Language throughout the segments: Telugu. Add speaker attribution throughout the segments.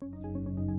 Speaker 1: Thank you.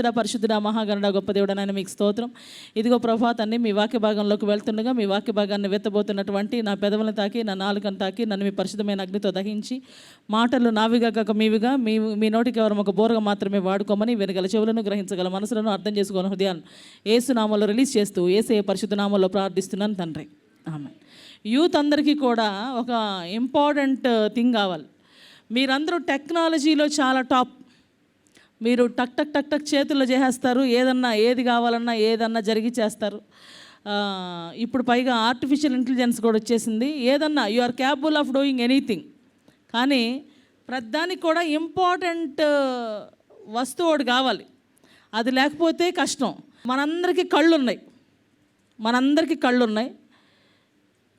Speaker 2: మహోన్నతుడ పరిశుద్ధుడ మహాగణుడ గొప్ప దేవుడనైనా మీకు స్తోత్రం. ఇదిగో ప్రభా తండ్రి మీ వాక్య భాగంలోకి వెళ్తుండగా మీ వాక్య భాగాన్ని వెత్తబోతున్నటువంటి నా పెదవులను తాకి నా నాలుకను తాకి నన్ను మీ పరిశుద్ధమైన అగ్నితో దహించి మాటలు నావిగా కాక మీవిగా మీ మీ నోటికి ఎవరు ఒక బోరగా మాత్రమే వాడుకోమని వెనగల చెవులను గ్రహించగల మనసులను అర్థం చేసుకోని హృదయాన్ని ఏసునామంలో రిలీజ్ చేస్తూ ఏసే పరిశుద్ధ నామంలో ప్రార్థిస్తున్నాను తండ్రి. ఆమె యూత్ అందరికీ కూడా ఒక ఇంపార్టెంట్ థింగ్ కావాలి. మీరందరూ టెక్నాలజీలో చాలా టాప్ మీరు టక్ టక్ టక్ టక్ చేతుల్లో చేసేస్తారు. ఏదన్నా ఏది కావాలన్నా ఏదన్నా జరిగి చేస్తారు. ఇప్పుడు పైగా ఆర్టిఫిషియల్ ఇంటెలిజెన్స్ కూడా వచ్చేసింది. ఏదన్నా you are capable of doing anything కానీ ప్రతిదానికి కూడా ఇంపార్టెంట్ వస్తువు ఒకటి కావాలి. అది లేకపోతే కష్టం. మనందరికీ కళ్ళు ఉన్నాయి మనందరికీ కళ్ళు ఉన్నాయి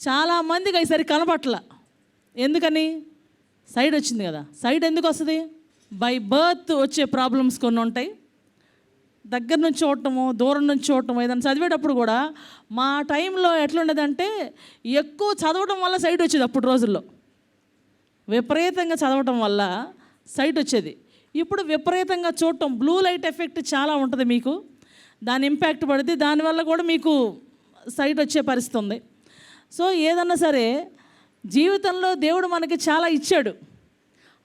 Speaker 2: చాలామందికి ఈసారి కనపట్ల. ఎందుకని? సైడ్ వచ్చింది కదా. సైడ్ ఎందుకు వస్తుంది? బై బర్త్ వచ్చే ప్రాబ్లమ్స్ కొన్ని ఉంటాయి. దగ్గర నుంచి చూడటము దూరం నుంచి చూడటము ఏదైనా చదివేటప్పుడు కూడా మా టైంలో ఎట్లుండేదంటే ఎక్కువ చదవడం వల్ల సైట్ వచ్చేది అప్పుడు రోజుల్లో. విపరీతంగా చదవటం వల్ల సైట్ వచ్చేది. ఇప్పుడు విపరీతంగా చూడటం బ్లూ లైట్ ఎఫెక్ట్ చాలా ఉంటుంది మీకు. దాని ఇంపాక్ట్ పడితే దానివల్ల కూడా మీకు సైట్ వచ్చే పరిస్థితి ఉంది సో ఏదన్నా సరే జీవితంలో దేవుడు మనకి చాలా ఇచ్చాడు.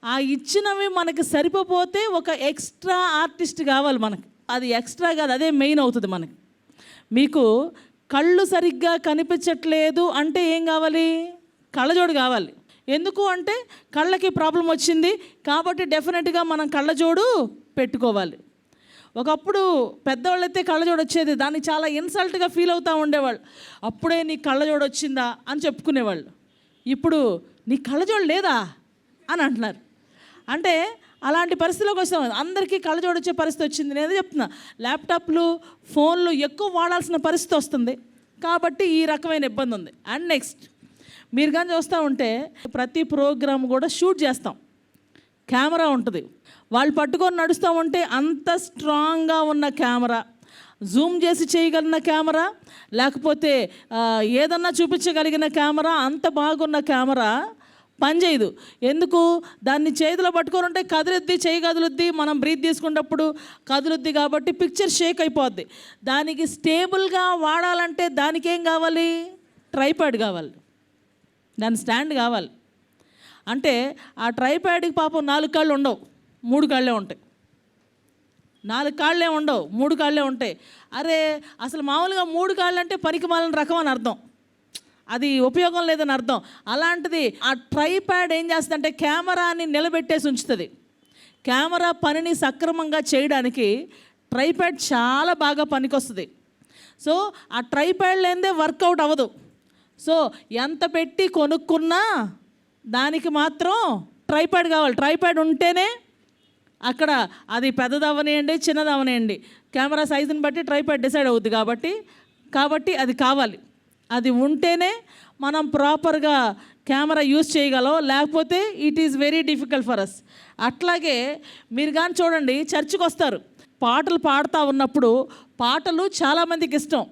Speaker 2: ఆ ఇచ్చినవి మనకి సరిపోతే ఒక ఎక్స్ట్రా ఆర్టిస్ట్ కావాలి మనకి. అది ఎక్స్ట్రా కాదు అదే మెయిన్ అవుతుంది మనకి. మీకు కళ్ళు సరిగ్గా కనిపించట్లేదు అంటే ఏం కావాలి? కళ్ళజోడు కావాలి. ఎందుకు అంటే కళ్ళకి ప్రాబ్లం వచ్చింది కాబట్టి డెఫినెట్గా మనం కళ్ళజోడు పెట్టుకోవాలి. ఒకప్పుడు పెద్దవాళ్ళు అయితే కళ్ళజోడు వచ్చేది దాన్ని చాలా ఇన్సల్ట్గా ఫీల్ అవుతూ ఉండేవాళ్ళు. అప్పుడే నీ కళ్ళజోడు వచ్చిందా అని చెప్పుకునేవాళ్ళు. ఇప్పుడు నీ కళ్ళజోడు లేదా అని అంటున్నారు. అంటే అలాంటి పరిస్థితిలోకి వస్తాం. అందరికీ కళ్ళజోడు వచ్చే పరిస్థితి వచ్చింది. నేను చెప్తున్నా ల్యాప్టాప్లు ఫోన్లు ఎక్కువ వాడాల్సిన పరిస్థితి వస్తుంది. కాబట్టి ఈ రకమైన ఇబ్బంది ఉంది. అండ్ నెక్స్ట్ మీరు కానీ చూస్తూ ఉంటే ప్రతి ప్రోగ్రామ్ కూడా షూట్ చేస్తాం. కెమెరా ఉంటుంది. వాళ్ళు పట్టుకొని నడుస్తూ ఉంటే అంత స్ట్రాంగ్గా ఉన్న కెమెరా. జూమ్ చేసి చేయగలిగిన కెమెరా లేకపోతే ఏదన్నా చూపించగలిగిన కెమెరా అంత బాగున్న కెమెరా పనిచేయదు ఎందుకు? దాన్ని చేతిలో పట్టుకొని ఉంటే కదులుద్ది చేయి కదులుద్ది. మనం బ్రీత్ తీసుకున్నప్పుడు కదులుద్ది కాబట్టి పిక్చర్ షేక్ అయిపోద్ది. దానికి స్టేబుల్గా వాడాలంటే దానికి ఏం కావాలి? ట్రైపాడ్ కావాలి. దాని స్టాండ్ కావాలి. అంటే ఆ ట్రైప్యాడ్కి పాపం నాలుగు కాళ్ళు ఉండవు. మూడు కాళ్ళే ఉంటాయి. నాలుగు కాళ్ళే ఉండవు. మూడు కాళ్ళే ఉంటాయి. అరే అసలు మామూలుగా మూడు కాళ్ళు అంటే పనికి మాలిన రకం అని అర్థం. అది ఉపయోగం లేదని అర్థం. అలాంటిది ఆ ట్రైప్యాడ్ ఏం చేస్తుందంటే కెమెరాని నిలబెట్టేసి ఉంచుతుంది. కెమెరా పనిని సక్రమంగా చేయడానికి ట్రైప్యాడ్ చాలా బాగా పనికొస్తుంది. సో ఆ ట్రైప్యాడ్ లేనిదే వర్కౌట్ అవ్వదు. సో ఎంత పెట్టి కొనుక్కున్నా దానికి మాత్రం ట్రైప్యాడ్ కావాలి. ట్రైప్యాడ్ ఉంటేనే అక్కడ అది పెద్దది అవనియండి చిన్నది అవనియండి కెమెరా సైజుని బట్టి ట్రైప్యాడ్ డిసైడ్ అవుద్ది కాబట్టి కాబట్టి అది కావాలి. అది ఉంటేనే మనం ప్రాపర్గా కెమెరా యూజ్ చేయగలం లేకపోతే it is very difficult for us అట్లాగే మీరు కానీ చూడండి చర్చికి వస్తారు. పాటలు పాడుతూ ఉన్నప్పుడు పాటలు చాలామందికి ఇష్టం.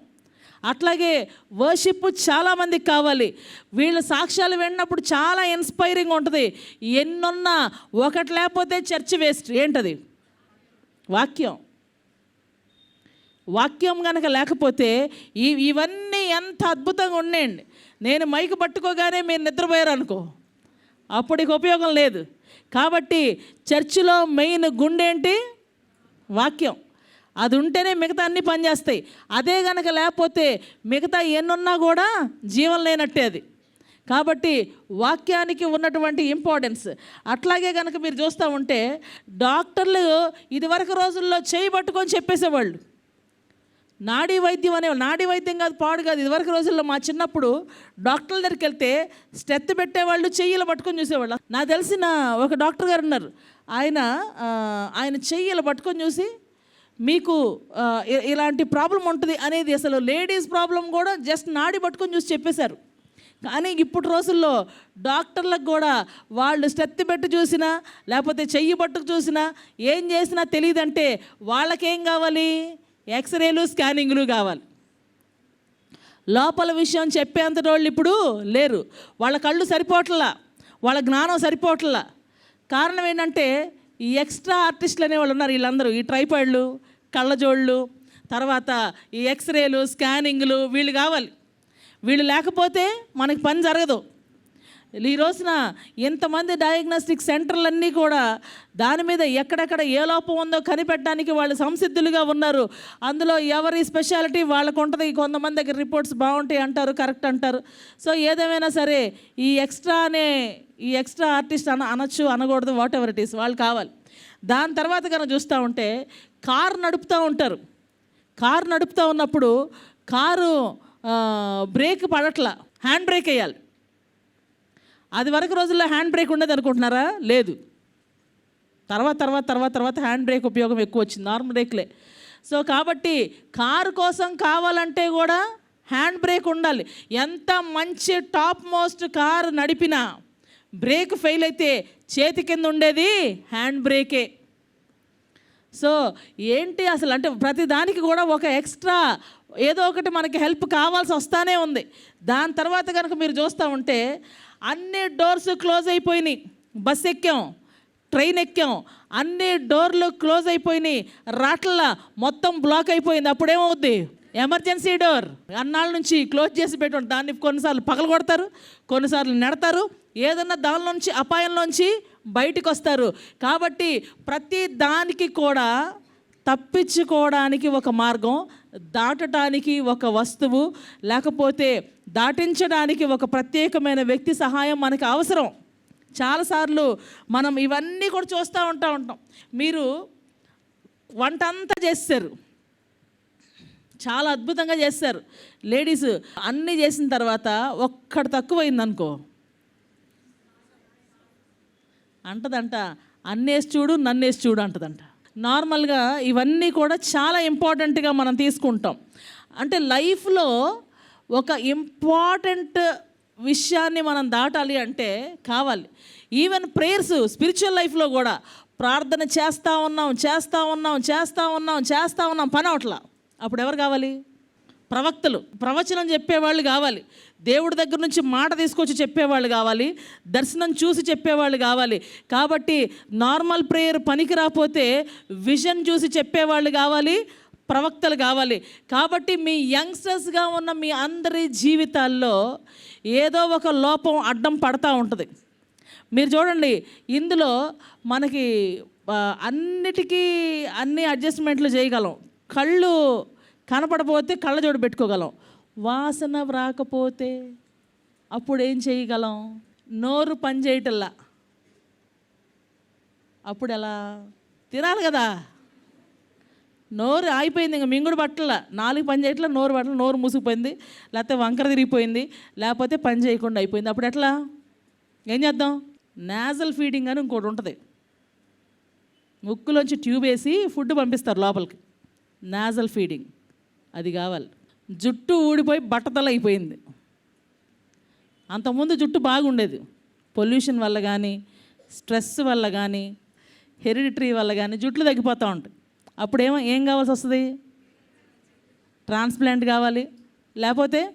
Speaker 2: అట్లాగే వర్షిప్ చాలామందికి కావాలి. వీళ్ళ సాక్ష్యాలు విన్నప్పుడు చాలా ఇన్స్పైరింగ్ ఉంటుంది. ఎన్నున్నా ఒకటి లేకపోతే చర్చ్ వేస్ట్ ఏంటది? వాక్యం. వాక్యం కనుక లేకపోతే ఈ ఇవన్నీ ఎంత అద్భుతంగా ఉన్నాయండి నేను మైకు పట్టుకోగానే మీరు నిద్రపోయారు అనుకో. అప్పటికి ఉపయోగం లేదు. కాబట్టి చర్చిలో మెయిన్ గుండె ఏంటి? వాక్యం. అది ఉంటేనే మిగతా అన్నీ పనిచేస్తాయి అదే కనుక లేకపోతే మిగతా ఎన్నున్నా కూడా జీవం లేనట్టే అది. కాబట్టి వాక్యానికి ఉన్నటువంటి ఇంపార్టెన్స్. అట్లాగే కనుక మీరు చూస్తూ ఉంటే డాక్టర్లు ఇదివరకు రోజుల్లో చేయి పట్టుకొని చెప్పేసేవాళ్ళు. నాడీ వైద్యం అనే నాడీ వైద్యం కాదు పాడు కాదు. ఇదివరకు రోజుల్లో మా చిన్నప్పుడు డాక్టర్ల దగ్గరికి వెళ్తే స్టెత్ పెట్టేవాళ్ళు చెయ్యిలు పట్టుకొని చూసేవాళ్ళు. నాకు తెలిసిన ఒక డాక్టర్ గారు ఉన్నారు. ఆయన ఆయన చెయ్యిలు పట్టుకొని చూసి మీకు ఇలాంటి ప్రాబ్లం ఉంటుంది అనేది అసలు లేడీస్ ప్రాబ్లం కూడా జస్ట్ నాడి పట్టుకొని చూసి చెప్పేశారు. కానీ ఇప్పుడు రోజుల్లో డాక్టర్లకు కూడా వాళ్ళు స్టెత్ పెట్టి చూసినా లేకపోతే చెయ్యి పట్టుకు చూసినా ఏం చేసినా తెలియదంటే వాళ్ళకేం కావాలి? ఎక్స్రేలు స్కానింగ్లు కావాలి. లోపల విషయం చెప్పేంత వాళ్ళు ఇప్పుడు లేరు. వాళ్ళ కళ్ళు సరిపోవట్లా వాళ్ళ జ్ఞానం సరిపోవట్లా కారణం ఏంటంటే ఈ ఎక్స్ట్రా ఆర్టిస్టులు అనేవాళ్ళు ఉన్నారు వీళ్ళందరూ. ఈ ట్రైపాయిడ్లు కళ్ళజోళ్ళు తర్వాత ఈ ఎక్స్రేలు స్కానింగ్లు వీళ్ళు కావాలి. వీళ్ళు లేకపోతే మనకి పని జరగదు. ఈ రోజున ఇంతమంది డయాగ్నోస్టిక్ సెంటర్లన్నీ కూడా దాని మీద ఎక్కడెక్కడ ఏ లోపం ఉందో కనిపెట్టడానికి వాళ్ళు సంసిద్ధులుగా ఉన్నారు. అందులో ఎవరి స్పెషాలిటీ వాళ్ళకు ఉంటుంది కొంతమంది దగ్గర రిపోర్ట్స్ బాగుంటాయి అంటారు కరెక్ట్ అంటారు. సో ఏదేమైనా సరే ఈ ఎక్స్ట్రా అనే ఈ ఎక్స్ట్రా ఆర్టిస్ట్ అన అనొచ్చు అనకూడదు వాట్ ఎవర్ ఇట్ ఈస్ వాళ్ళు కావాలి. దాని తర్వాత కనుక చూస్తూ ఉంటే కారు నడుపుతూ ఉంటారు. కారు నడుపుతూ ఉన్నప్పుడు కారు బ్రేక్ పడట్లా హ్యాండ్ బ్రేక్ వేయాలి. అది వరకు రోజుల్లో హ్యాండ్ బ్రేక్ ఉండదు అనుకుంటున్నారా? లేదు. తర్వాత తర్వాత తర్వాత తర్వాత హ్యాండ్ బ్రేక్ ఉపయోగం ఎక్కువ వచ్చింది. నార్మల్ బ్రేక్లే. సో కాబట్టి కారు కోసం కావాలంటే కూడా హ్యాండ్ బ్రేక్ ఉండాలి. ఎంత మంచి టాప్ మోస్ట్ కారు నడిపినా బ్రేక్ ఫెయిల్ అయితే చేతి కింద ఉండేది హ్యాండ్ బ్రేకే. సో ఏంటి అసలు అంటే ప్రతి దానికి కూడా ఒక ఎక్స్ట్రా ఏదో ఒకటి మనకి హెల్ప్ కావాల్సి వస్తానే ఉంది. దాని తర్వాత కనుక మీరు చూస్తూ ఉంటే అన్ని డోర్స్ క్లోజ్ అయిపోయినాయి. బస్ ఎక్కాం ట్రైన్ ఎక్కాం అన్ని డోర్లు క్లోజ్ అయిపోయినాయి. రాట్ల మొత్తం బ్లాక్ అయిపోయింది. అప్పుడేమవుద్ది? ఎమర్జెన్సీ డోర్ అన్నాళ్ళ నుంచి క్లోజ్ చేసి పెట్టి దాన్ని కొన్నిసార్లు పగలు కొడతారు కొన్నిసార్లు నెడతారు. ఏదన్నా దానిలోంచి అపాయంలోంచి బయటకు వస్తారు. కాబట్టి ప్రతి దానికి కూడా తప్పించుకోవడానికి ఒక మార్గం. దాటడానికి ఒక వస్తువు లేకపోతే దాటించడానికి ఒక ప్రత్యేకమైన వ్యక్తి సహాయం మనకు అవసరం. చాలాసార్లు మనం ఇవన్నీ కూడా చూస్తూ ఉంటా ఉంటాం. మీరు వంట అంతా చేస్తారు. చాలా అద్భుతంగా చేస్తారు. లేడీస్ అన్నీ చేసిన తర్వాత ఒక్కటి తక్కువైందనుకో. అంటదంట అన్నేసి చూడు నన్నేసి చూడు అంటదంట. నార్మల్గా ఇవన్నీ కూడా చాలా ఇంపార్టెంట్గా మనం తీసుకుంటాం. అంటే లైఫ్లో ఒక ఇంపార్టెంట్ విషయాన్ని మనం దాటాలి అంటే కావాలి. ఈవెన్ ప్రేయర్స్ స్పిరిచువల్ లైఫ్లో కూడా ప్రార్థన చేస్తూ ఉన్నాం చేస్తూ ఉన్నాం చేస్తూ ఉన్నాం చేస్తూ ఉన్నాం పని అవట్లా. అప్పుడు ఎవరు కావాలి? ప్రవక్తలు. ప్రవచనం చెప్పేవాళ్ళు కావాలి. దేవుడి దగ్గర నుంచి మాట తీసుకొచ్చి చెప్పేవాళ్ళు కావాలి దర్శనం చూసి చెప్పేవాళ్ళు కావాలి. కాబట్టి నార్మల్ ప్రేయర్ పనికి రాకపోతే విజన్ చూసి చెప్పేవాళ్ళు కావాలి ప్రవక్తలు కావాలి. కాబట్టి మీ యంగ్స్టర్స్గా ఉన్న మీ అందరి జీవితాల్లో ఏదో ఒక లోపం అడ్డం పడతా ఉంటుంది. మీరు చూడండి ఇందులో మనకి అన్నిటికీ అన్ని అడ్జస్ట్మెంట్లు చేయగలం. కళ్ళు కనపడపోతే కళ్ళజోడు పెట్టుకోగలం. వాసన రాకపోతే అప్పుడు ఏం చేయగలం? నోరు పనిచేయటల్లా అప్పుడు ఎలా? తినాలి కదా. నోరు ఆగిపోయింది ఇంకా మింగుడు బట్టల నాలుగు పని చేయట్లా నోరు బట్టలు నోరు మూసుకుపోయింది. లేకపోతే వంకర తిరిగిపోయింది. లేకపోతే పని చేయకుండా అయిపోయింది. అప్పుడు ఎట్లా? ఏం చేద్దాం? నాజల్ ఫీడింగ్ అని ఇంకోటి ఉంటుంది. ముక్కులోంచి ట్యూబ్ వేసి ఫుడ్ పంపిస్తారు లోపలికి. నాజల్ ఫీడింగ్ అది కావాలి. జుట్టు ఊడిపోయి బట్టతల అయిపోయింది. అంతకుముందు జుట్టు బాగుండేది. పొల్యూషన్ వల్ల కానీ స్ట్రెస్ వల్ల కానీ హెరిడిటరీ వల్ల కానీ జుట్లు తగ్గిపోతూ ఉంటాయి. అప్పుడు ఏమో ఏం కావాల్సి వస్తుంది? ట్రాన్స్ప్లాంట్ కావాలి లేకపోతే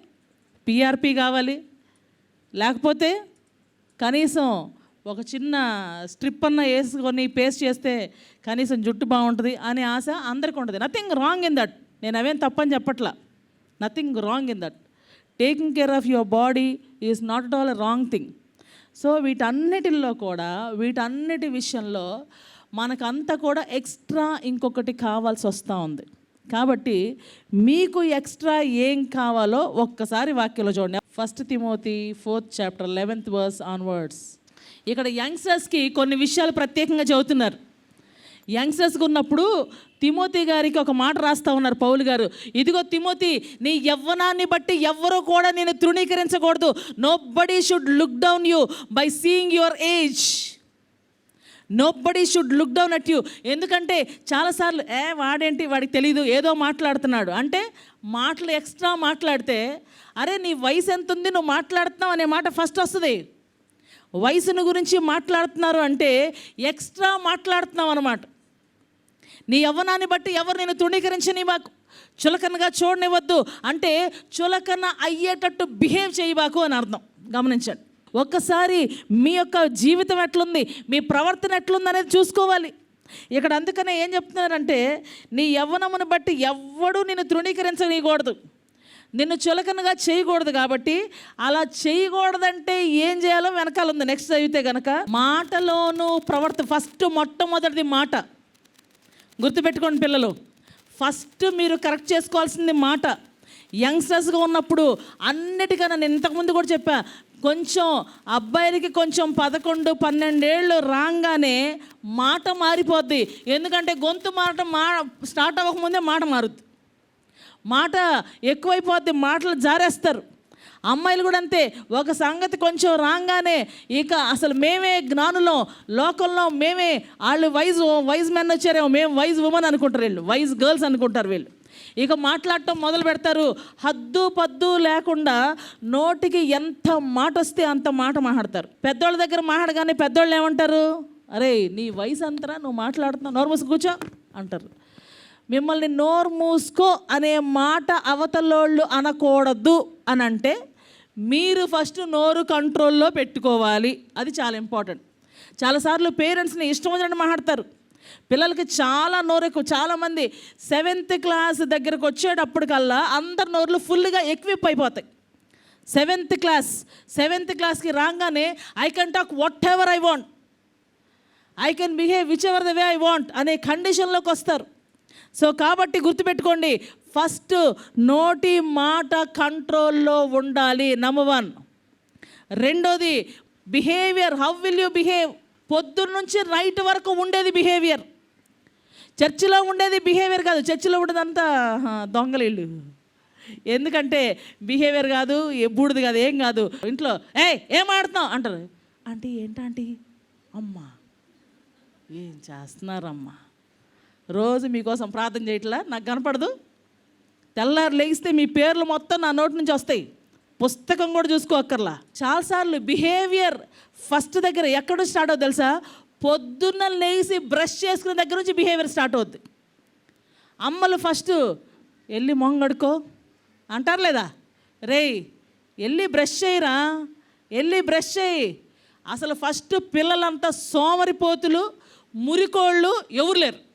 Speaker 2: పిఆర్పి కావాలి లేకపోతే కనీసం ఒక చిన్న స్ట్రిప్ అన్న వేసుకొని పేస్ట్ చేస్తే కనీసం జుట్టు బాగుంటుంది అనే ఆశ అందరికీ ఉంటుంది. నథింగ్ రాంగ్ ఇన్ దట్ నేను అవేం తప్పని చెప్పట్లా. Nothing wrong in that taking care of your body is not at all a wrong thing so వీటన్నిటిల్లో కూడా వీటన్నిటి విషయంలో మనకంతా కూడా ఎక్స్ట్రా ఇంకొకటి కావాల్సి వస్తూ ఉంది. కాబట్టి మీకు ఎక్స్ట్రా ఏం కావాలో ఒక్కసారి వాక్యంలో చూడండి. First Timothy fourth chapter eleventh verse onwards ఇక్కడ యంగ్స్టర్స్కి కొన్ని విషయాలు ప్రత్యేకంగా చెబుతున్నారు. యంగ్స్టర్స్గా ఉన్నప్పుడు తిమోతి గారికి ఒక మాట రాస్తా ఉన్నారు పౌలు గారు. ఇదిగో తిమోతి నీ యవ్వనాన్ని బట్టి ఎవ్వరూ కూడా నేను తృణీకరించకూడదు. Nobody should look down you by seeing your age nobody should look down at you ఎందుకంటే చాలాసార్లు ఏ వాడేంటి? వాడికి తెలీదు. ఏదో మాట్లాడుతున్నాడు. అంటే మాటలు ఎక్స్ట్రా మాట్లాడితే అరే నీ వయసు ఎంత ఉంది నువ్వు మాట్లాడుతున్నావు అనే మాట ఫస్ట్ వస్తుంది. వయసును గురించి మాట్లాడుతున్నారు అంటే ఎక్స్ట్రా మాట్లాడుతున్నాం అనమాట నీ యవ్వనాన్ని బట్టి ఎవరు నేను తృణీకరించనివ్వకు చులకనగా చూడనివ్వద్దు. అంటే చులకన అయ్యేటట్టు బిహేవ్ చేయబాకు అని అర్థం. గమనించండి. ఒక్కసారి మీ యొక్క జీవితం ఎట్లుంది? మీ ప్రవర్తన ఎట్లుంది అనేది చూసుకోవాలి. ఇక్కడ అందుకనే ఏం చెప్తున్నారంటే నీ యవ్వనమును బట్టి ఎవ్వడూ నిన్ను తృణీకరించనీయకూడదు. నిన్ను చులకనగా చేయకూడదు కాబట్టి అలా చేయకూడదంటే ఏం చేయాలో వెనకాల ఉంది. నెక్స్ట్ చదివితే కనుక మాటలోను ప్రవర్తన ఫస్ట్ మొట్టమొదటిది మాట. గుర్తుపెట్టుకోండి పిల్లలు. ఫస్ట్ మీరు కరెక్ట్ చేసుకోవాల్సింది మాట. యంగ్స్టర్స్గా ఉన్నప్పుడు అన్నిటికన్నా నేను ఇంతకుముందు కూడా చెప్పా కొంచెం అబ్బాయిలకి కొంచెం పదకొండు పన్నెండేళ్ళు రాగానే మాట మారిపోద్ది. ఎందుకంటే గొంతు మాట మా స్టార్ట్ అవ్వకముందే మాట మారుద్ది. మాట ఎక్కువైపోద్ది మాటలు జారేస్తారు. అమ్మాయిలు కూడా అంతే. ఒక సంగతి కొంచెం రాగానే ఇక అసలు మేమే జ్ఞానులం లోకంలో మేమే వాళ్ళు వైజ్ వైజ్ మెన్ వచ్చారేమో మేము వైజ్ ఉమెన్ అనుకుంటారు వీళ్ళు వైజ్ గర్ల్స్ అనుకుంటారు వీళ్ళు. ఇక మాట్లాడటం మొదలు పెడతారు. హద్దు పద్దు లేకుండా నోటికి ఎంత మాట వస్తే అంత మాట మాట్లాడతారు. పెద్దోళ్ళ దగ్గర మాట్లాడగానే పెద్దోళ్ళు ఏమంటారు? అరే నీ వయసు అంతరా నువ్వు మాట్లాడుతున్నావు నోరు కూర్చో అంటారు. మిమ్మల్ని నోరు మూసుకో అనే మాట అవతలోళ్ళు అనకూడదు అని అంటే మీరు ఫస్ట్ నోరు కంట్రోల్లో పెట్టుకోవాలి. అది చాలా ఇంపార్టెంట్. చాలాసార్లు పేరెంట్స్ని ఇష్టం వచ్చినట్టు మాట్లాడతారు. పిల్లలకి చాలా నోరు ఎక్కువ చాలామంది సెవెంత్ క్లాస్ దగ్గరకు వచ్చేటప్పటికల్లా అందరి నోరులు ఫుల్గా ఎక్విప్ అయిపోతాయి. సెవెంత్ క్లాస్ సెవెంత్ క్లాస్కి రాగానే I can talk whatever I want I can behave whichever the way I want అనే కండిషన్లోకి వస్తారు సో కాబట్టి గుర్తుపెట్టుకోండి ఫస్ట్ నోటి మాట కంట్రోల్లో ఉండాలి నెంబర్ వన్ రెండోది behaviour how will you behave పొద్దున్న నుంచి నైట్ వరకు ఉండేది బిహేవియర్ చర్చిలో ఉండేది బిహేవియర్ కాదు చర్చిలో ఉండేదంతా ఆ, ఎందుకంటే బిహేవియర్ కాదు బూడిది కాదు ఏం కాదు. ఇంట్లో ఏ ఏం ఆడుతున్నావు? అంటారు. అంటే ఏంటంటే అమ్మా ఏం చేస్తున్నారమ్మా? రోజు మీకోసం ప్రార్థన చేయట్లా? నాకు కనపడదు. తెల్లారు లేగిస్తే మీ పేర్లు మొత్తం నా నోటి నుంచి వస్తాయి. పుస్తకం కూడా చూసుకోక్కర్లా చాలాసార్లు బిహేవియర్ ఫస్ట్ దగ్గర ఎక్కడ స్టార్ట్ అవుతుంది తెలుసా? పొద్దున్న లేచి బ్రష్ చేసుకునే దగ్గర నుంచి బిహేవియర్ స్టార్ట్ అవుద్ది. అమ్మలు ఫస్ట్ వెళ్ళి మొంగడుకో అంటారు లేదా? రేయ్ వెళ్ళి బ్రష్ చేయరా? వెళ్ళి బ్రష్ చేయి. అసలు ఫస్ట్ పిల్లలంతా సోమరిపోతులు మురికోళ్ళు ఎవరు లేరు.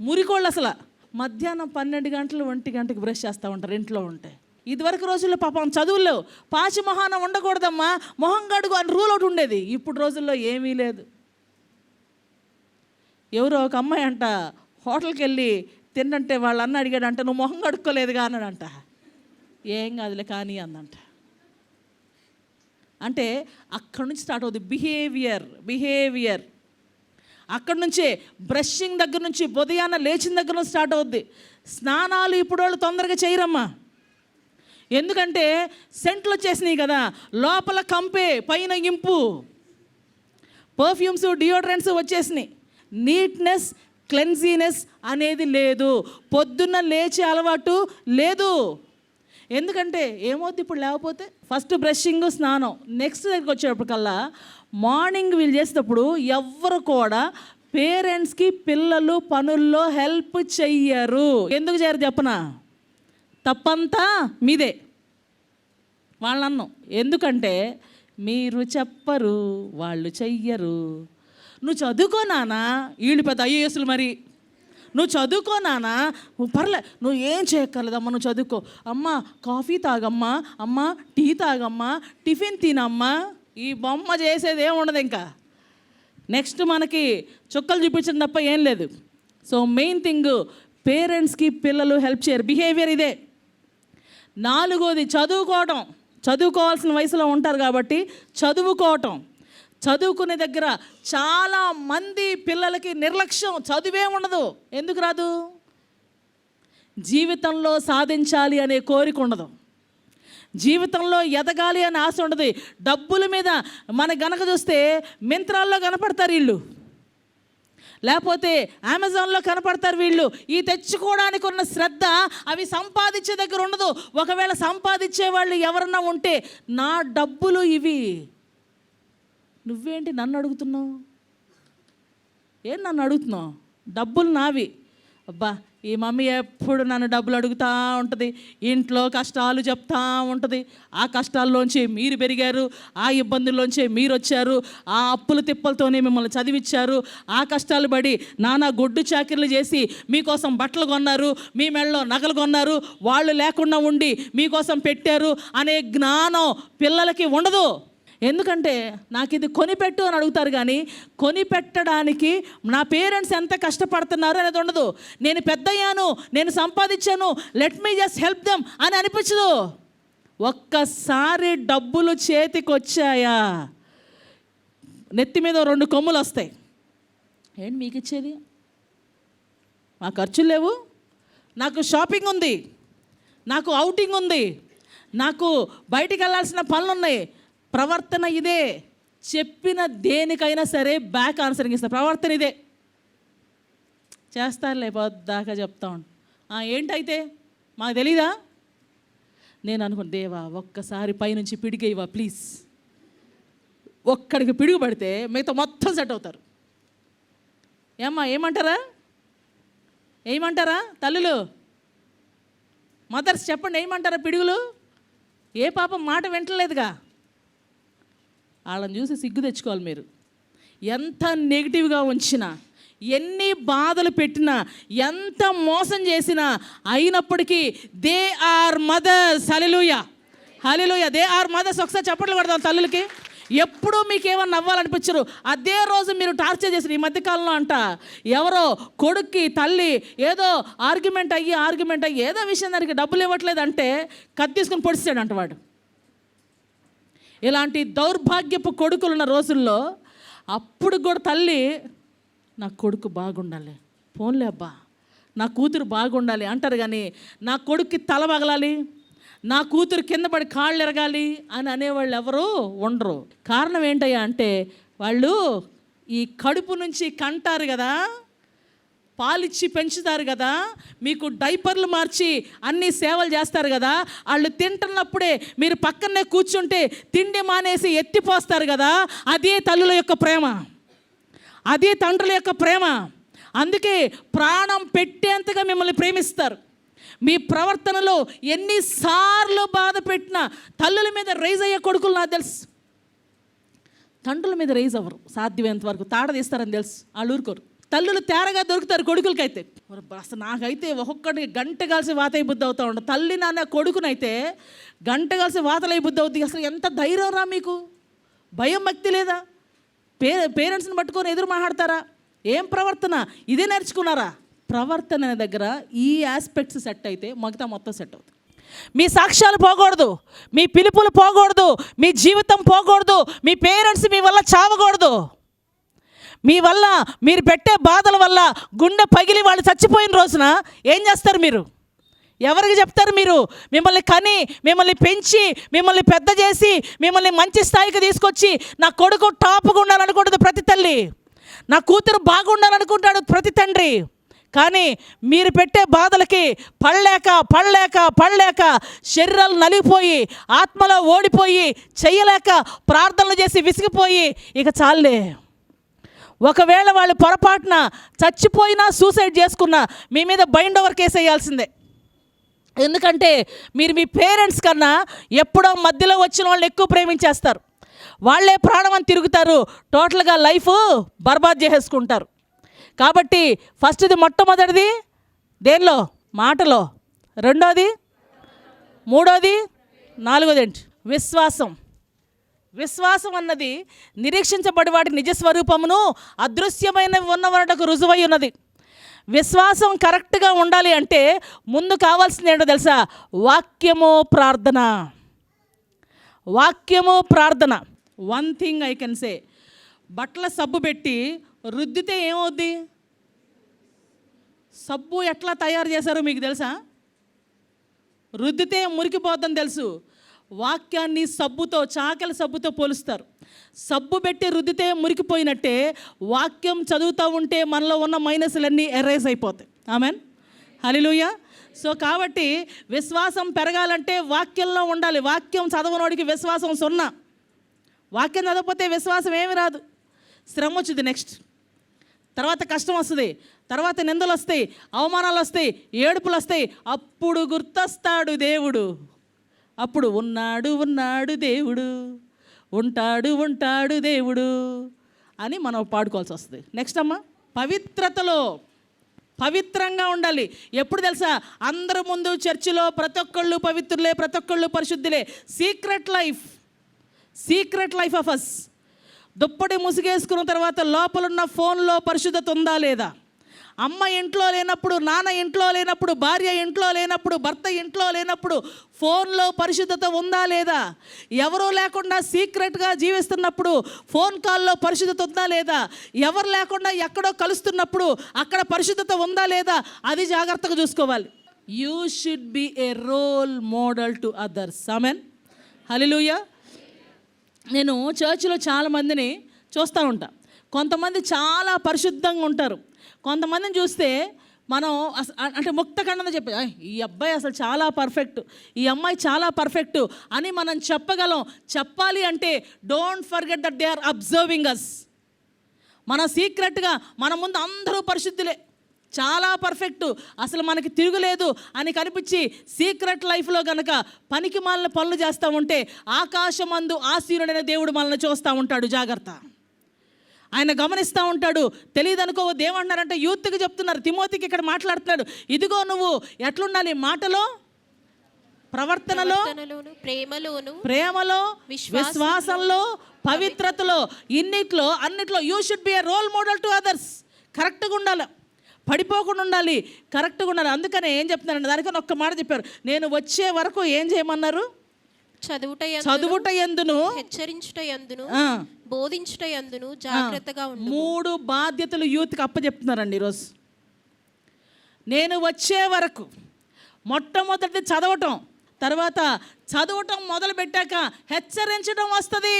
Speaker 2: మురికోళ్ళు అసలు మధ్యాహ్నం పన్నెండు గంటలు ఒంటి గంటకి బ్రష్ చేస్తూ ఉంటారు ఇంట్లో ఉంటే. ఇదివరకు రోజుల్లో పాపం చదువుల్లో పాచి మొహానం ఉండకూడదమ్మా. మొహం గడుగు అని రూల్ ఒకటి ఉండేది. ఇప్పుడు రోజుల్లో ఏమీ లేదు. ఎవరో ఒక అమ్మాయి అంట హోటల్కి వెళ్ళి తిన్నంటే వాళ్ళ అన్న అడిగాడంట నువ్వు మొహం కడుక్కోలేదుగా? అన్నాడంట. ఏం కాదులే కానీ అందంట అంటే అక్కడి నుంచి స్టార్ట్ అవుతుంది బిహేవియర్ బిహేవియర్. అక్కడి నుంచే బ్రషింగ్ దగ్గర నుంచి ఉదయాన్న లేచిన దగ్గర నుంచి స్టార్ట్ అవుద్ది. స్నానాలు ఇప్పుడు వాళ్ళు తొందరగా చేయరమ్మా. ఎందుకంటే సెంట్లు వచ్చేసినాయి కదా లోపల కంపే పైన ఇంపు. పర్ఫ్యూమ్స్ డియోడ్రెంట్స్ వచ్చేసినాయి. నీట్నెస్ క్లెన్జీనెస్ అనేది లేదు. పొద్దున్న లేచే అలవాటు లేదు. ఎందుకంటే ఏమవుద్ది ఇప్పుడు లేకపోతే? ఫస్ట్ బ్రషింగ్ స్నానం. నెక్స్ట్ దగ్గరికి వచ్చేటప్పటికల్లా మార్నింగ్ వీళ్ళు చేసేటప్పుడు ఎవ్వరు కూడా పేరెంట్స్కి పిల్లలు పనుల్లో హెల్ప్ చెయ్యరు. ఎందుకు చేయరు చెప్పనా? తప్పంతా మీదే. వాళ్ళన్నం. ఎందుకంటే మీరు చెప్పరు వాళ్ళు చెయ్యరు. నువ్వు చదువుకో నానా వీళ్ళు పెద్ద ఐఏఎస్లు మరి. నువ్వు చదువుకో నానా నువ్వు పర్లే నువ్వు ఏం చేయక్కర్లేదమ్మా నువ్వు చదువుకో. అమ్మ కాఫీ తాగమ్మా అమ్మ టీ తాగమ్మా టిఫిన్ తినమ్మా. ఈ బొమ్మ చేసేది ఏముండదు ఉండదు ఇంకా. నెక్స్ట్ మనకి చుక్కలు చూపించడం తప్ప ఏం లేదు. సో మెయిన్ థింగ్ పేరెంట్స్కి పిల్లలు హెల్ప్ చేయరు. బిహేవియర్ ఇదే. నాలుగోది చదువుకోవటం. చదువుకోవాల్సిన వయసులో ఉంటారు కాబట్టి చదువుకోవటం. చదువుకునే దగ్గర చాలా మంది పిల్లలకి నిర్లక్ష్యం. చదువే ఉండదు. ఎందుకు రాదు? జీవితంలో సాధించాలి అనే కోరిక ఉండదు. జీవితంలో ఎదగాలి అని ఆశ ఉండదు. డబ్బుల మీద మన గనక చూస్తే మింత్రాల్లో కనపడతారు వీళ్ళు. లేకపోతే అమెజాన్లో కనపడతారు వీళ్ళు. ఈ తెచ్చుకోవడానికి ఉన్న శ్రద్ధ అవి సంపాదించే దగ్గర ఉండదు. ఒకవేళ సంపాదించే వాళ్ళు ఎవరన్నా ఉంటే నా డబ్బులు ఇవి. నువ్వేంటి నన్ను అడుగుతున్నావు? ఏం నన్ను అడుగుతున్నావు? డబ్బులు నావి. అబ్బా ఈ మమ్మీ ఎప్పుడు నన్ను డబ్బులు అడుగుతూ ఉంటుంది. ఇంట్లో కష్టాలు చెప్తా ఉంటుంది. ఆ కష్టాల్లోంచి మీరు పెరిగారు. ఆ ఇబ్బందుల్లోంచి మీరు వచ్చారు. ఆ అప్పుల తిప్పలతోనే మిమ్మల్ని చదివిచ్చారు. ఆ కష్టాలు పడి నానా గొడ్డు చాకిర్లు చేసి మీకోసం బట్టలు కొన్నారు. మీ మెడలో నగలు కొన్నారు. వాళ్ళు లేకుండా ఉండి మీకోసం పెట్టారు అనే జ్ఞానం పిల్లలకి ఉండదు. ఎందుకంటే నాకు ఇది కొనిపెట్టు అని అడుగుతారు కానీ కొనిపెట్టడానికి నా పేరెంట్స్ ఎంత కష్టపడుతున్నారు అనేది ఉండదు. నేను పెద్దయ్యాను నేను సంపాదించాను let me just help them అని అనిపించదు. ఒక్కసారి డబ్బులు చేతికి వచ్చాయా నెత్తి మీద రెండు కొమ్ములు వస్తాయి. ఏంటి మీకు ఇచ్చేది? మా ఖర్చులు లేవు. నాకు షాపింగ్ ఉంది. నాకు అవుటింగ్ ఉంది. నాకు బయటికి వెళ్ళాల్సిన పనులు ఉన్నాయి. ప్రవర్తన ఇదే. చెప్పిన దేనికైనా సరే బ్యాక్ ఆన్సరింగ్ ఇస్తా ప్రవర్తన ఇదే. చేస్తారులే దాకా చెప్తా ఉండు. ఏంటైతే? మాకు తెలీదా? నేను అనుకున్న దేవా ఒక్కసారి పైనుంచి పిడిగేవా ప్లీజ్ ఒక్కడికి పిడుగు పడితే మిగతా మొత్తం సెట్ అవుతారు. ఏమ్మా ఏమంటారా? ఏమంటారా తల్లులు? మదర్స్ చెప్పండి ఏమంటారా పిడుగులు? ఏ పాపం మాట వింటలేదుగా? వాళ్ళని చూసి సిగ్గు తెచ్చుకోవాలి మీరు. ఎంత నెగిటివ్గా ఉంచినా ఎన్ని బాధలు పెట్టినా ఎంత మోసం చేసినా అయినప్పటికీ they are mothers hallelujah hallelujah they are mothers ఒకసారి చప్పట్లు కొడతాం తల్లులకి. ఎప్పుడూ మీకు ఏమన్నా నవ్వాలనిపించరు. అదే రోజు మీరు టార్చర్ చేసిన ఈ మధ్యకాలంలో అంట ఎవరో కొడుక్కి తల్లి ఏదో ఆర్గ్యుమెంట్ అయ్యి ఆర్గ్యుమెంట్ అయ్యి ఏదో విషయం దానికి డబ్బులు ఇవ్వట్లేదంటే కత్తి తీసుకుని పొడిచాడు వాడు. ఇలాంటి దౌర్భాగ్యపు కొడుకులున్న రోజుల్లో అప్పుడు కూడా తల్లి నా కొడుకు బాగుండాలి. పోన్లే అబ్బా. నా కూతురు బాగుండాలి. అంటారు కానీ నా కొడుక్కి తల పగలాలి. నా కూతురు కింద పడి కాళ్ళు ఎరగాలి అని అనేవాళ్ళు ఎవరు ఉండరు. కారణం ఏంటయ్యా అంటే వాళ్ళు ఈ కడుపు నుంచి కంటారు కదా పాలిచ్చి పెంచుతారు కదా మీకు డైపర్లు మార్చి అన్ని సేవలు చేస్తారు కదా వాళ్ళు తింటున్నప్పుడే మీరు పక్కనే కూర్చుంటే తిండి మానేసి ఎత్తిపోస్తారు కదా అదే తల్లుల యొక్క ప్రేమ. అదే తండ్రుల యొక్క ప్రేమ. అందుకే ప్రాణం పెట్టేంతగా మిమ్మల్ని ప్రేమిస్తారు. మీ ప్రవర్తనలో ఎన్నిసార్లు బాధ పెట్టినా తల్లుల మీద రైజ్ అయ్యే కొడుకులు నాకు తెలుసు. తండ్రుల మీద రైజ్ అవ్వరు సాధ్యమైనంత వరకు తాడ తీస్తారని తెలుసు. వాళ్ళు ఊరుకోరు. తల్లులు తేరగా దొరుకుతారు కొడుకులకైతే. అసలు నాకైతే ఒక్కొక్కటి గంట కలిసి వాతయి బుద్ధి అవుతా ఉంటాం తల్లి నాన్న కొడుకునైతే గంట కలిసి వాతలై బుద్ధి అవుతుంది అసలు ఎంత ధైర్యం రా మీకు? భయం భక్తి లేదా? పే పేరెంట్స్ని పట్టుకొని ఎదురు మాట్లాడతారా? ఏం ప్రవర్తన? ఇదే నేర్చుకున్నారా? ప్రవర్తన అనే దగ్గర ఈ ఆస్పెక్ట్స్ సెట్ అయితే మిగతా మొత్తం సెట్ అవుతుంది మీ సాక్ష్యాలు పోకూడదు. మీ పిలుపులు పోకూడదు. మీ జీవితం పోకూడదు. మీ పేరెంట్స్ మీ వల్ల చావకూడదు. మీ వల్ల మీరు పెట్టే బాధల వల్ల గుండె పగిలి వాళ్ళు చచ్చిపోయిన రోజున ఏం చేస్తారు మీరు? ఎవరికి చెప్తారు మీరు? మిమ్మల్ని కని మిమ్మల్ని పెంచి మిమ్మల్ని పెద్ద చేసి మిమ్మల్ని మంచి స్థాయికి తీసుకొచ్చి నా కొడుకు టాప్గా ఉండాలనుకుంటుంది ప్రతి తల్లి. నా కూతురు బాగుండాలనుకుంటాడు ప్రతి తండ్రి. కానీ మీరు పెట్టే బాధలకి పడలేక పడలేక పడలేక శరీరాలు నలిగిపోయి ఆత్మలో ఓడిపోయి చెయ్యలేక ప్రార్థనలు చేసి విసిగిపోయి ఇక చాలే ఒకవేళ వాళ్ళు పొరపాటున చచ్చిపోయినా సూసైడ్ చేసుకున్నా మీ మీద బైండ్ ఓవర్ కేసు వేయాల్సిందే. ఎందుకంటే మీరు మీ పేరెంట్స్ కన్నా ఎప్పుడో మధ్యలో వచ్చిన వాళ్ళని ఎక్కువ ప్రేమించేస్తారు. వాళ్ళే ప్రాణం అని తిరుగుతారు. టోటల్గా లైఫ్ బర్బాద్ చేసేసుకుంటారు. కాబట్టి ఫస్ట్ది మొట్టమొదటిది దేనిలో? మాటలో. రెండోది మూడోది నాలుగోది ఏంటి? విశ్వాసం. విశ్వాసం అన్నది నిరీక్షించబడి వాటి నిజ స్వరూపమును అదృశ్యమైనవి ఉన్నవనటకు రుజువై ఉన్నది. విశ్వాసం కరెక్ట్గా ఉండాలి అంటే ముందు కావాల్సింది ఏంటో తెలుసా? వాక్యము ప్రార్థన. వాక్యము ప్రార్థన. One thing I can say బట్టల సబ్బు పెట్టి రుద్దితే ఏమవుద్ది? సబ్బు ఎట్లా తయారు చేశారో మీకు తెలుసా? రుద్దితే మురికిపోద్దని తెలుసు. వాక్యాన్ని సబ్బుతో చాకలి సబ్బుతో పోలుస్తారు. సబ్బు పెట్టి రుద్దితే మురికిపోయినట్టే వాక్యం చదువుతూ ఉంటే మనలో ఉన్న మైనస్లన్నీ ఎరేజ్ అయిపోతాయి. ఆమెన్? హలిలుయ సో కాబట్టి విశ్వాసం పెరగాలంటే వాక్యంలో ఉండాలి. వాక్యం చదవనోడికి విశ్వాసం సున్నా. వాక్యం చదవకపోతే విశ్వాసం ఏమి రాదు. శ్రమ వచ్చింది నెక్స్ట్. తర్వాత కష్టం వస్తుంది. తర్వాత నిందలు వస్తాయి. అవమానాలు వస్తాయి. ఏడుపులు వస్తాయి. అప్పుడు గుర్తొస్తాడు దేవుడు. అప్పుడు ఉన్నాడు ఉన్నాడు దేవుడు. ఉంటాడు ఉంటాడు దేవుడు అని మనం పాడుకోవాల్సి వస్తుంది. నెక్స్ట్ అమ్మా పవిత్రతలో పవిత్రంగా ఉండాలి. ఎప్పుడు తెలుసా? అందరి ముందు చర్చిలో ప్రతి ఒక్కళ్ళు పవిత్రులే ప్రతి ఒక్కళ్ళు పరిశుద్ధులే. Secret life secret life of us దుప్పటి ముసుగేసుకున్న తర్వాత లోపలున్న ఫోన్లో పరిశుద్ధత ఉందా లేదా? అమ్మ ఇంట్లో లేనప్పుడు నాన్న ఇంట్లో లేనప్పుడు భార్య ఇంట్లో లేనప్పుడు భర్త ఇంట్లో లేనప్పుడు ఫోన్లో పరిశుద్ధత ఉందా లేదా? ఎవరూ లేకుండా సీక్రెట్గా జీవిస్తున్నప్పుడు ఫోన్ కాల్లో పరిశుద్ధత ఉందా లేదా? ఎవరు లేకుండా ఎక్కడో కలుస్తున్నప్పుడు అక్కడ పరిశుద్ధత ఉందా లేదా? అది జాగ్రత్తగా చూసుకోవాలి. You should be a role model to others amen hallelujah నేను చర్చిలో చాలామందిని చూస్తూ ఉంటా. కొంతమంది చాలా పరిశుద్ధంగా ఉంటారు. కొంతమందిని చూస్తే మనం అస అంటే ముక్త ఖండంగా చెప్పి ఈ అబ్బాయి అసలు చాలా పర్ఫెక్ట్ ఈ అమ్మాయి చాలా పర్ఫెక్ట్ అని మనం చెప్పగలం. చెప్పాలి అంటే don't forget that they are observing us మన సీక్రెట్గా మన ముందు అందరూ పరిశుద్ధులే. చాలా పర్ఫెక్ట్ అసలు మనకి తిరుగులేదు అని కనిపించి సీక్రెట్ లైఫ్లో కనుక పనికి మనల్ని పనులు చేస్తూ ఉంటే ఆకాశమందు ఆశీనుడైన దేవుడు మనల్ని చూస్తూ ఉంటాడు. జాగ్రత్త. ఆయన గమనిస్తూ ఉంటాడు. తెలియదు అనుకో దేమంటున్నారంటే యూత్కి చెప్తున్నారు. తిమోతికి ఇక్కడ మాట్లాడుతున్నాడు. ఇదిగో నువ్వు ఎట్లుండాలి మాటలో? ప్రవర్తనలో?
Speaker 3: ప్రేమలోను
Speaker 2: ప్రేమలో
Speaker 3: విశ్వాసంలో,
Speaker 2: పవిత్రతలో ఇన్నిట్లో అన్నిట్లో. You should be a role model to others కరెక్ట్గా ఉండాలి. పడిపోకుండా ఉండాలి. కరెక్ట్గా ఉండాలి. అందుకనే ఏం చెప్తున్నారండి దానికని ఒక్క మాట చెప్పారు. నేను వచ్చే వరకు ఏం చేయమన్నారు?
Speaker 3: చదువుట
Speaker 2: చదువుట ఎందును
Speaker 3: హెచ్చరించుట యందును
Speaker 2: ఆ,
Speaker 3: బోధించుట యందును జాగ్రత్తగా
Speaker 2: మూడు బాధ్యతలు యూత్కి అప్పచెప్తున్నారండి ఈరోజు. నేను వచ్చే వరకు మొట్టమొదటి చదవటం తర్వాత చదవటం మొదలు పెట్టాక హెచ్చరించడం వస్తుంది.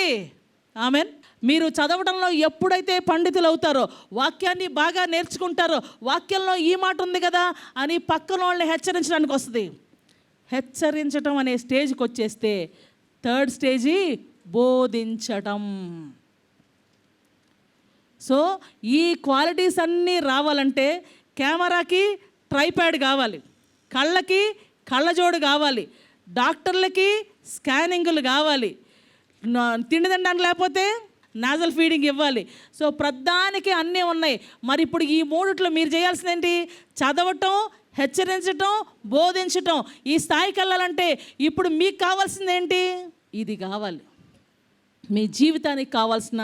Speaker 2: ఆమెన్. మీరు చదవడంలో ఎప్పుడైతే పండితులు అవుతారో వాక్యాన్ని బాగా నేర్చుకుంటారో వాక్యంలో ఈ మాట ఉంది కదా అని పక్కన వాళ్ళని హెచ్చరించడానికి వస్తుంది. హెచ్చరించటం అనే స్టేజ్కి వచ్చేస్తే థర్డ్ స్టేజీ బోధించటం. సో ఈ క్వాలిటీస్ అన్నీ రావాలంటే కెమెరాకి ట్రైప్యాడ్ కావాలి కళ్ళకి కళ్ళజోడు కావాలి డాక్టర్లకి స్కానింగులు కావాలి తిండి తినడానికి లేకపోతే నాజల్ ఫీడింగ్ ఇవ్వాలి. సో ప్రధానికి అన్నీ ఉన్నాయి. మరి ఇప్పుడు ఈ మూడిట్లో మీరు చేయాల్సింది ఏంటి చదవటం హెచ్చరించటం బోధించటం ఈ స్థాయికి వెళ్ళాలంటే ఇప్పుడు మీకు కావాల్సింది ఏంటి? ఇది కావాలి. మీ జీవితానికి కావాల్సిన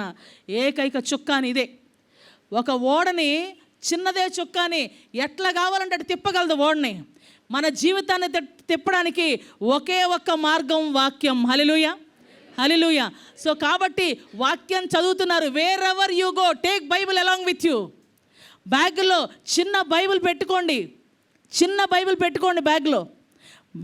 Speaker 2: ఏకైక చుక్కాని ఇదే. ఒక ఓడని చిన్నదే చుక్కాని ఎట్లా కావాలంటే అటు తిప్పగలదు ఓడని. మన జీవితాన్ని తిప్పడానికి ఒకే ఒక్క మార్గం వాక్యం. హలిలుయ హలిలుయ సో కాబట్టి వాక్యం చదువుతున్నారు. Wherever you go take Bible along with you బ్యాగ్లో చిన్న బైబిల్ పెట్టుకోండి. చిన్న బైబిల్ పెట్టుకోండి బ్యాగ్లో.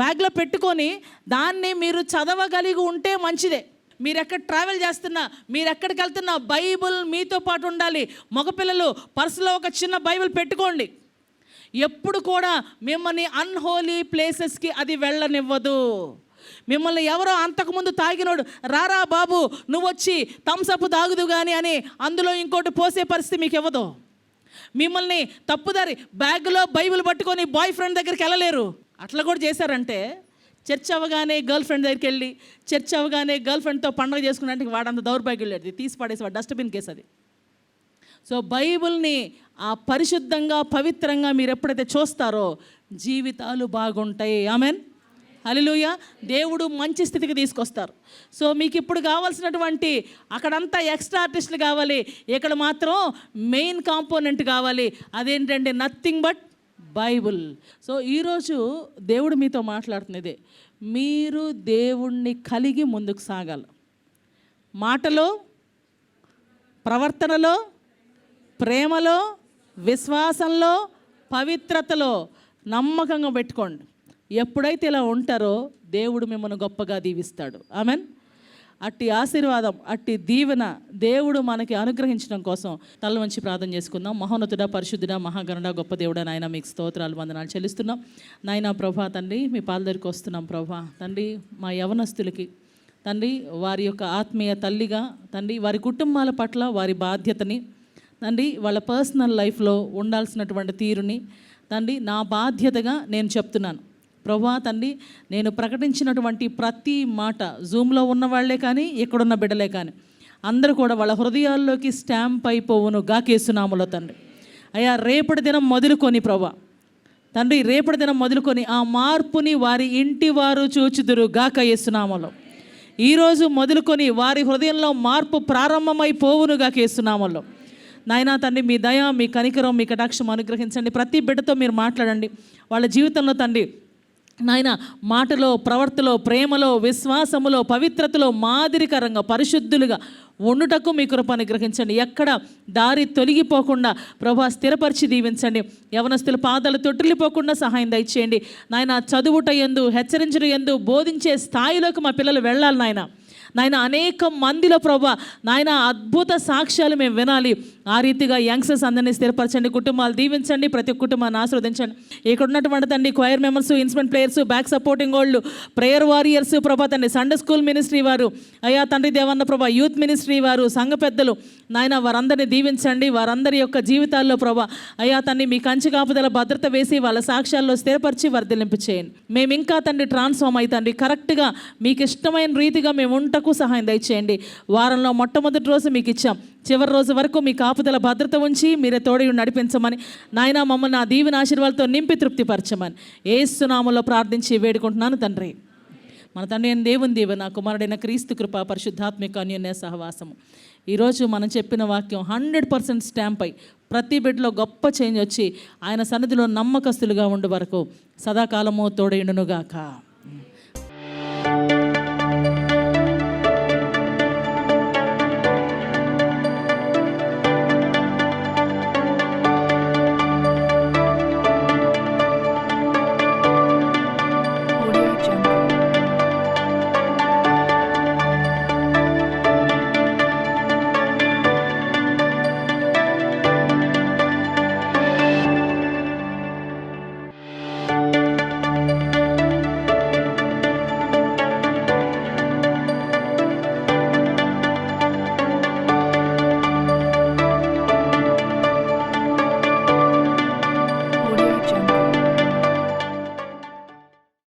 Speaker 2: బ్యాగ్లో పెట్టుకొని దాన్ని మీరు చదవగలిగి ఉంటే మంచిదే. మీరు ఎక్కడ ట్రావెల్ చేస్తున్నా మీరు ఎక్కడికి వెళ్తున్నా బైబిల్ మీతో పాటు ఉండాలి. మగపిల్లలు పర్సులో ఒక చిన్న బైబిల్ పెట్టుకోండి. ఎప్పుడు కూడా మిమ్మల్ని అన్హోలీ ప్లేసెస్కి అది వెళ్ళనివ్వదు. మిమ్మల్ని ఎవరో అంతకుముందు తాగినోడు రారా బాబు నువ్వు వచ్చి థమ్సప్ తాగుదు కానీ అని అందులో ఇంకోటి పోసే పరిస్థితి మీకు ఇవ్వదు మిమ్మల్ని తప్పుదారి బ్యాగ్లో బైబిల్ పట్టుకొని బాయ్ ఫ్రెండ్ దగ్గరికి వెళ్ళలేరు. అట్లా కూడా చేశారంటే చర్చ్ అవ్వగానే గర్ల్ ఫ్రెండ్ దగ్గరికి వెళ్ళి చర్చ్ అవ్వగానే గర్ల్ ఫ్రెండ్తో పండుగ చేసుకున్నట్టు వాడంత దౌర్భాగ్యం లేదు. తీసి పడేసి వాడు డస్ట్బిన్ కేసు అది. సో బైబిల్ని ఆ పరిశుద్ధంగా పవిత్రంగా మీరు ఎప్పుడైతే చూస్తారో జీవితాలు బాగుంటాయి. ఆమెన్. అలలుయ దేవుడు మంచి స్థితికి తీసుకొస్తారు. సో మీకు ఇప్పుడు కావాల్సినటువంటి అక్కడంతా ఎక్స్ట్రా ఆర్టిస్టులు కావాలి. ఇక్కడ మాత్రం మెయిన్ కాంపోనెంట్ కావాలి. అదేంటంటే నథింగ్ బట్ బైబుల్. సో ఈరోజు దేవుడు మీతో మాట్లాడుతున్నదే. మీరు దేవుణ్ణి కలిగి ముందుకు సాగాలి. మాటలో ప్రవర్తనలో ప్రేమలో విశ్వాసంలో పవిత్రతలో నమ్మకంగా పెట్టుకోండి. ఎప్పుడైతే ఇలా ఉంటారో దేవుడు మిమ్మల్ని గొప్పగా దీవిస్తాడు. ఆమెన్. అట్టి ఆశీర్వాదం అట్టి దీవెన దేవుడు మనకి అనుగ్రహించడం కోసం తల వంచి ప్రార్థన చేసుకుందాం. మహోన్నతుడ పరిశుద్ధుడ మహాగణుడ గొప్ప దేవుడ నాయన మీకు స్తోత్రాలు వందనాలు చెల్లిస్తున్నాం. నాయన ప్రభా తండ్రి మీ పాలదరికి వస్తున్నాం ప్రభా. తండ్రి మా యవనస్తులకి తండ్రి వారి యొక్క ఆత్మీయ తల్లిగా తండ్రి వారి కుటుంబాల పట్ల వారి బాధ్యతని తండ్రి వాళ్ళ పర్సనల్ లైఫ్లో ఉండాల్సినటువంటి తీరుని తండ్రి నా బాధ్యతగా నేను చెప్తున్నాను. ప్రభా తండ్రి నేను ప్రకటించినటువంటి ప్రతి మాట జూమ్లో ఉన్న వాళ్ళే కానీ ఇక్కడున్న బిడ్డలే కానీ అందరూ కూడా వాళ్ళ హృదయాల్లోకి స్టాంప్ అయిపోవును గాకేసునాములో తండ్రి. అయ్యా రేపటి దినం మొదలుకొని ప్రభా తండ్రి రేపటి దినం మొదలుకొని ఆ మార్పుని వారి ఇంటి వారు చూచుదురు గాక ఏసునామలో ఈరోజు మొదలుకొని వారి హృదయంలో మార్పు ప్రారంభమైపోవునుగా కేసునామల్లో నాయనా తండ్రి మీ దయ మీ కనికరం మీ కటాక్షం అనుగ్రహించండి. ప్రతి బిడ్డతో మీరు మాట్లాడండి. వాళ్ళ జీవితంలో తండ్రి నాయన మాటలో ప్రవర్తలో ప్రేమలో విశ్వాసములో పవిత్రతలో మాదిరికరంగా పరిశుద్ధులుగా ఉండుటకు మీ కృపను గ్రహించండి ఎక్కడ దారి తొలగిపోకుండా ప్రభా స్థిరపరిచి దీవించండి. యవనస్తుల పాదాలు తొట్టిల్లిపోకుండా సహాయం దయచేయండి. నాయన చదువుట ఎందు హెచ్చరించడం ఎందు బోధించే స్థాయిలోకి మా పిల్లలు వెళ్ళాలి నాయన. నాయన అనేక మందిలో ప్రభా నాయన అద్భుత సాక్ష్యాలు మేము వినాలి. ఆ రీతిగా యంగ్స్టర్స్ అందరినీ స్థిరపరచండి కుటుంబాలు దీవించండి ప్రతి ఒక్క కుటుంబాన్ని ఆస్వాదించండి ఇక్కడ ఉన్నటువంటి తండ్రి choir members instrument players back supporting వాళ్ళు ప్రేయర్ వారియర్స్ ప్రభా తండ్రి సండే స్కూల్ మినిస్ట్రీ వారు అయ్యా తండ్రి దేవన్న ప్రభా యూత్ మినిస్ట్రీ వారు సంఘ పెద్దలు నాయన వారందరినీ దీవించండి. వారందరి యొక్క జీవితాల్లో ప్రభా అయ్యా తండ్రి మీ కంచి కాపుదల భద్రత వేసి వాళ్ళ సాక్ష్యాల్లో స్థిరపరిచి వర్ధలింపు చేయండి. మేము ఇంకా తండ్రి ట్రాన్స్ఫార్మ్ అవుతండి కరెక్ట్గా మీకు ఇష్టమైన రీతిగా మేము ఉంటకు సహాయం దయచేయండి. వారంలో మొట్టమొదటి రోజు మీకు ఇచ్చాం. చివరి రోజు వరకు మీ కాపుదల భద్రత ఉంచి మీరే తోడి నడిపించమని. నాయన మమ్మల్ని నా దీవెన ఆశీర్వాదాలతో నింపి తృప్తిపరచమని. ఏసునామంలో ప్రార్థించి వేడుకుంటున్నాను తండ్రి. మన తండ్రి అయిన దేవుని దీవెన కుమారుడైన క్రీస్తు కృప పరిశుద్ధాత్మిక అన్యోన్య సహవాసము. ఈరోజు మనం చెప్పిన వాక్యం హండ్రెడ్ పర్సెంట్ స్టాంప్ అయి ప్రతి బిడ్డలో గొప్ప చేంజ్ వచ్చి ఆయన సన్నిధిలో నమ్మకస్తులుగా ఉండే వరకు సదాకాలము తోడైండునుగాక